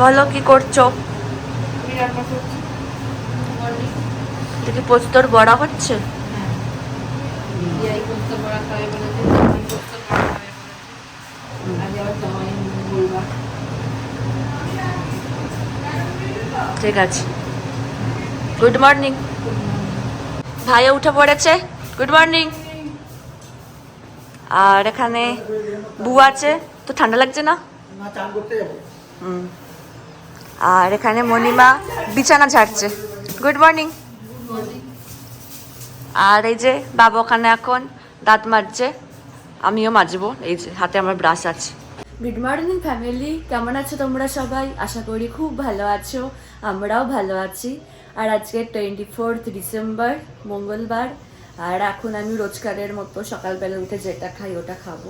বলো কি করছ? দেখি পোস্তর বড়া হচ্ছে? ঠিক আছে। গুড মর্নিং ভাইয়া উঠে পড়েছে। গুড মর্নিং আর এখানে বু আছে তো ঠান্ডা লাগছে না? হুম। আর এখানে মণিমা বিছানা ঝাড়ছে। গুড মর্নিং আর এই যে বাবা ওখানে এখন দাঁত মাজছে, আমিও মাজবো, এই যে হাতে আমার ব্রাশ আছে। গুড মর্নিং ফ্যামিলি কেমন আছো তোমরা সবাই? আশা করি খুব ভালো আছো, আমরাও ভালো আছি। আর আজকে টোয়েন্টি ফোর্থ ডিসেম্বর মঙ্গলবার। আর এখন আমি রোজকারের মতো সকালবেলা উঠে যেটা খাই ওটা খাব।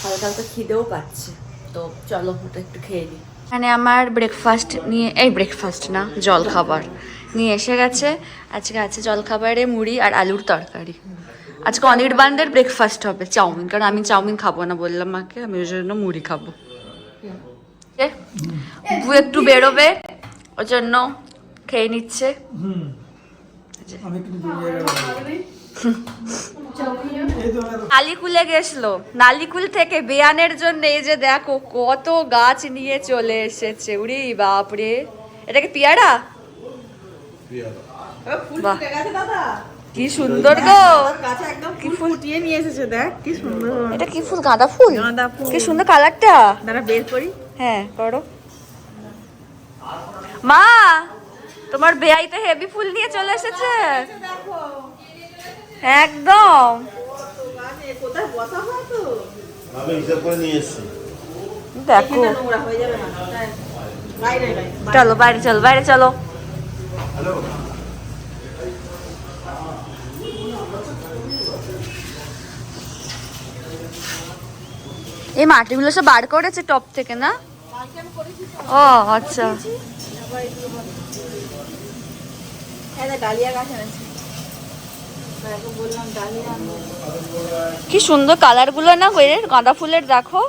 হালকা হালকা খিদেও পাচ্ছে। তো চলো ওটা একটু খেয়ে নিই। এখানে আমার ব্রেকফাস্ট নিয়ে এই ব্রেকফাস্ট না জল খাবার নিয়ে এসে গেছে। আজকে আছে জল খাবারে মুড়ি আর আলুর তরকারি। আজকে অনির্বাণদের ব্রেকফাস্ট হবে চাউমিন কারণ আমি চাউমিন খাব না বললাম মাকে আমি ওই জন্য মুড়ি খাব। এ, বু একটু বেরোবে ওই জন্য খেয়ে নিচ্ছে। নালিকুলে গেছিল। নালিকুল থেকে বেয়ানের জন্য এই যে দেখো কত গাছ নিয়ে চলে এসেছে। উড়ি বাপরে এটা কি পেয়ারা? কি সুন্দর গো। কি ফুল? ফুটিয়ে নিয়ে এসেছে দেখ কি সুন্দর এটা কি ফুল? গাঁদা ফুল? গাঁদা ফুল। কি সুন্দর কালারটা। দাঁড়া বের করি। হ্যাঁ করো। মা তোমার বেয়াইতে হেভি ফুল নিয়ে চলে এসেছে। একদম। কোথায় বসা হয় তো? আমি হিসাব করে নিয়ে এসেছি। দেখো। হয়ে যাবে না। বাইরে বাইরে। চলো বাইরে চলো বাইরে চলো। এই মাটিগুলো সব বার করেছে টপ থেকে না? ও আচ্ছা। হ্যাঁ ডালিয়া গাছ এনেছে তারপর বললাম ডালিয়া আনব। কি সুন্দর কালারগুলো না হয়ে গাঁদা ফুলের, দেখো।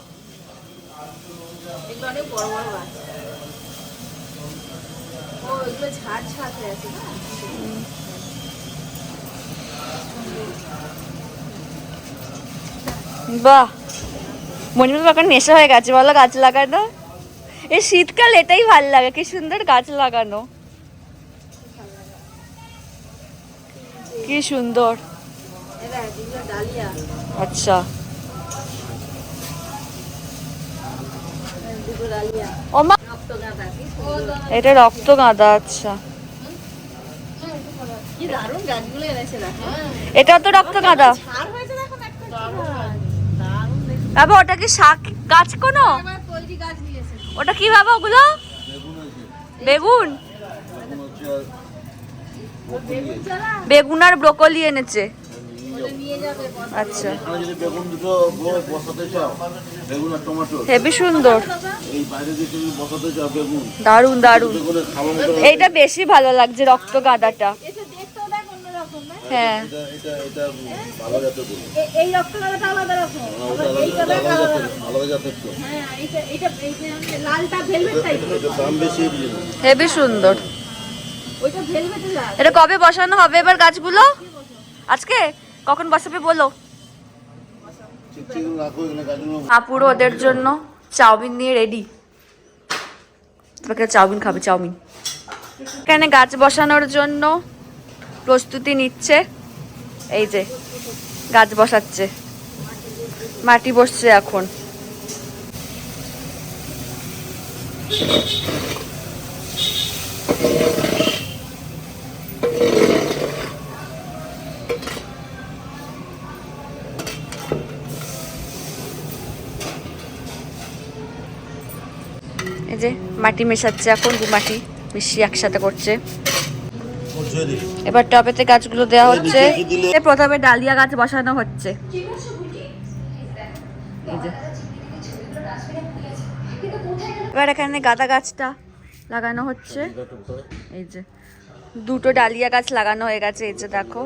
বাহ মনিমা কাকার নেশা হয়ে গেছে, বলো গাছ লাগানো? এই শীতকাল এটাই ভালো লাগে, কি সুন্দর গাছ লাগানো। কি সুন্দর। আচ্ছা। এটা রক্ত গাঁদা আচ্ছা। এটাও তো রক্ত গাঁদা বাবা ওটা কি শাক গাছ কোনো? ওটা কি বাবা ওগুলো? বেগুন? বেগুন আর ব্রোকলি এনেছে। আচ্ছা। এখানে যদি বেগুন দুটো ব- বসাতে চাও বেগুন আর টমেটো হেবি সুন্দর। দারুণ দারুণ এইটা বেশি ভালো লাগছে রক্ত গাঁদাটা। হ্যাঁ। হ্যাঁ হেবি সুন্দর। এটা কবে বসানো হবে এবার গাছগুলো? আজকে? কখন বসাবে বলো? আপুরো ওদের জন্য চাউমিন নিয়ে রেডি চাউমিন খাবে? চাউমিন। এখানে গাছ বসানোর জন্য প্রস্তুতি নিচ্ছে। এই যে, গাছ বসাচ্ছে। মাটি বসছে এখন। এই যে মাটি মেশাচ্ছে এখন দু মাটি মিশিয়ে একসাথে করছে। এবার টবেতে গাছগুলো দেওয়া হচ্ছে। প্রথমে ডালিয়া গাছ বসানো হচ্ছে। এই যে। এবার এখানে গাঁদা গাছটা লাগানো হচ্ছে। এই যে। দুটো ডালিয়া গাছ লাগানো হয়ে গেছে এই যে দেখো।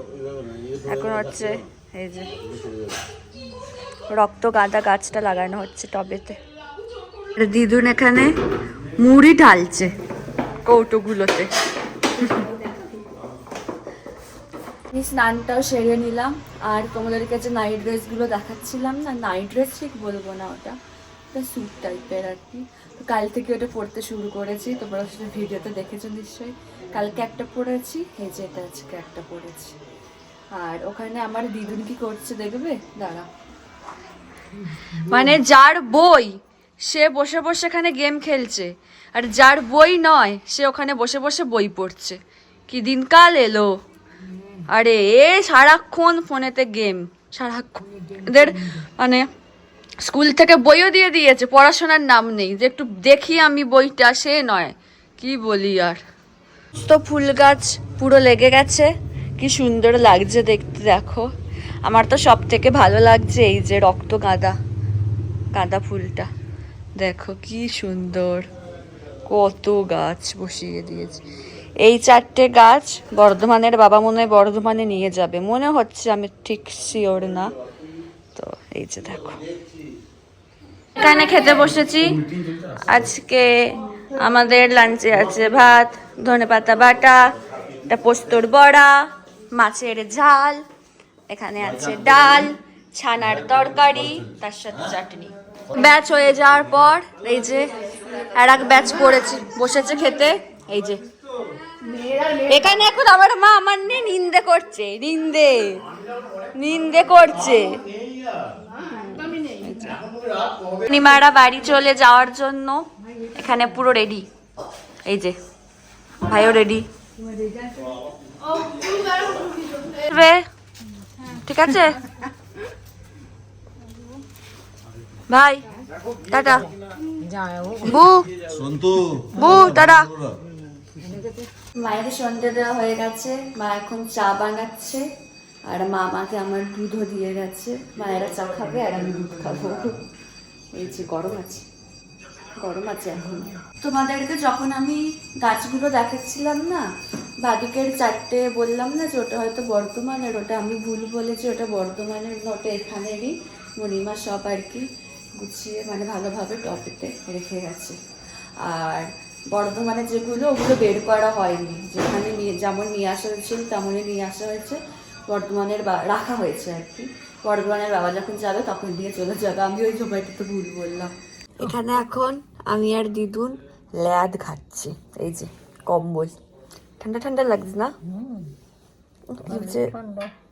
এখন হচ্ছে এই যে। রক্ত গাঁদা গাছটা লাগানো হচ্ছে টবেতে। দিদুন এখানে মুড়ি ঢালছে। কৌটোগুলোতে। স্নানটাও সেরে নিলাম আর তোমাদের কাছে নাইট ড্রেসগুলো দেখাচ্ছিলাম না নাইট ড্রেস ঠিক বলব না ওটা। ওটা স্যুট টাইপের আর কি। তো কাল থেকে ওটা পড়তে শুরু করেছি তোমরা সেটা ভিডিওতে দেখেছ নিশ্চয়ই। কালকে একটা পড়েছি এই যে এটা আজকে একটা পড়েছি আর ওখানে আমার দিদুন কি করছে দেখবে? দাঁড়া মানে যার বই সে বসে বসে এখানে গেম খেলছে। আর যার বই নয়, সে ওখানে বসে বসে বই পড়ছে। কি দিনকাল এলো। আরে, এ সারাক্ষণ ফোনেতে গেম, সারাক্ষণ। এদের মানে স্কুল থেকে বইও দিয়ে দিয়েছে, পড়াশোনার নাম নেই। যে একটু দেখি আমি বইটা, সে নয়। কি বলি আর। তো ফুল গাছ পুরো লেগে গেছে। কি সুন্দর লাগছে দেখতে, দেখো। আমার তো সব থেকে ভালো লাগছে এই যে রক্ত গাঁদা গাঁদা ফুলটা। দেখো কি সুন্দর, কত গাছ বসিয়ে দিয়েছে। এই চারটে গাছ বর্ধমানের বাবা মনে হয় বর্ধমানে নিয়ে যাবে। মনে হচ্ছে আমি ঠিক শিওর না। তো এই যে দেখো। এখানে খেতে বসেছি। আজকে আমাদের লাঞ্চে আছে ভাত ধনেপাতা বাটা, একটা পোস্তর বড়া, মাছের ঝাল, এখানে আছে ডাল, ছানার তরকারি, তার সাথে চাটনি। ব্যাচ হয়ে যাওয়ার পর এই যে আর এক ব্যাচ পড়েছে বসেছে খেতে এই যে। এখানে এখন আমার মা আমার নিয়ে নিন্দে করছে নিন্দে নিন্দে করছে। নিমারা বাড়ি চলে যাওয়ার জন্য এখানে পুরো রেডি এই যে ভাইও রেডি ঠিক আছে? ভাই টাটা। বু। সন্তু। বু টাটা। মায়ের সন্ধে দেওয়া হয়ে গেছে। মা এখন চা বানাচ্ছে। আর মা আমাকে আমার দুধও দিয়ে গেছে। মায়েরা চা খাবে আর আমি দুধ খাব। এই যে গরম আছে। গরম আছে এখন। তোমাদেরকে যখন আমি গাছগুলো দেখাচ্ছিলাম না বাদুকের চারটে বললাম না যে ওটা হয়তো বর্ধমানের ওটা আমি ভুল বলেছি ওটা বর্ধমানের না, ওটা এখানেরই। মণিমা সব আর কি। গুছিয়ে মানে ভালোভাবে টপেতে রেখে গেছে। আর বর্ধমানে যেগুলো ওগুলো বের করা হয়নি। যেখানে নিয়ে যেমন নিয়ে আসা হয়েছিল তেমনই নিয়ে আসা হয়েছে। বর্ধমানের রাখা হয়েছে আর কি। বর্ধমানের বাবা যখন যাবে তখন দিয়ে চলে যাবে। আমি ওই সময়টাতে ভুল বললাম। এখানে এখন আমি আর দিদুন ল্যাদ খাচ্ছি। এই যে কম্বল। ঠান্ডা ঠান্ডা লাগছে না?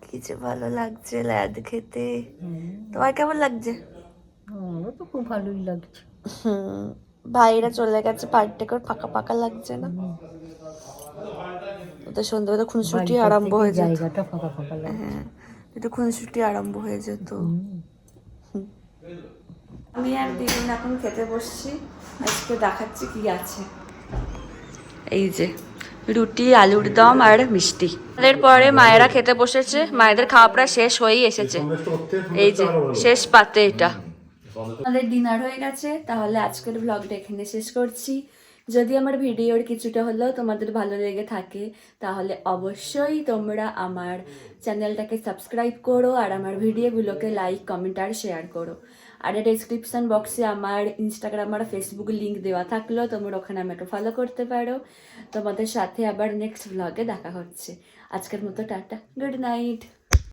কি যে ভালো লাগছে ল্যাদ খেতে। তোমার কেমন লাগছে? আমারও তো খুব ভালোই লাগছে। হুম ভাইরা চলে গেছে পার্টি করে ফাঁকা ফাঁকা লাগছে না? ওদের সন্ধ্যাবেলা খুনসুটি আরম্ভ হয়ে যেত। জায়গাটা ফাঁকা ফাঁকা লাগে হ্যাঁ একটু খুনসুটি আরম্ভ হয়ে যেত। হুম। আমি আর দিদিন এখন খেতে বসছি আজকে দেখাচ্ছি কি আছে। এই যে রুটি আলুর দম আর মিষ্টি। তাদের পরে মায়েরা খেতে বসেছে মায়েদের খাওয়া প্রায় শেষ হয়েই এসেছে। এই যে শেষ পাতে এটা। আমাদের ডিনার হয়ে গেছে, তাহলে আজকের ব্লগটা এখানে শেষ করছি। যদি আমার ভিডিওর কিছুটা হলেও তোমাদের ভালো লেগে থাকে, তাহলে অবশ্যই তোমরা আমার চ্যানেলটাকে সাবস্ক্রাইব করো আর আমার ভিডিওগুলোকে লাইক কমেন্ট আর শেয়ার করো। আর ডেসক্রিপশন বক্সে আমার ইনস্টাগ্রাম আর ফেসবুক লিঙ্ক দেওয়া থাকলেও তোমরা ওখানে আমাকে ফলো করতে পারো। তোমাদের সাথে আবার নেক্সট ব্লগে দেখা হচ্ছে। আজকের মতো টাটা গুড নাইট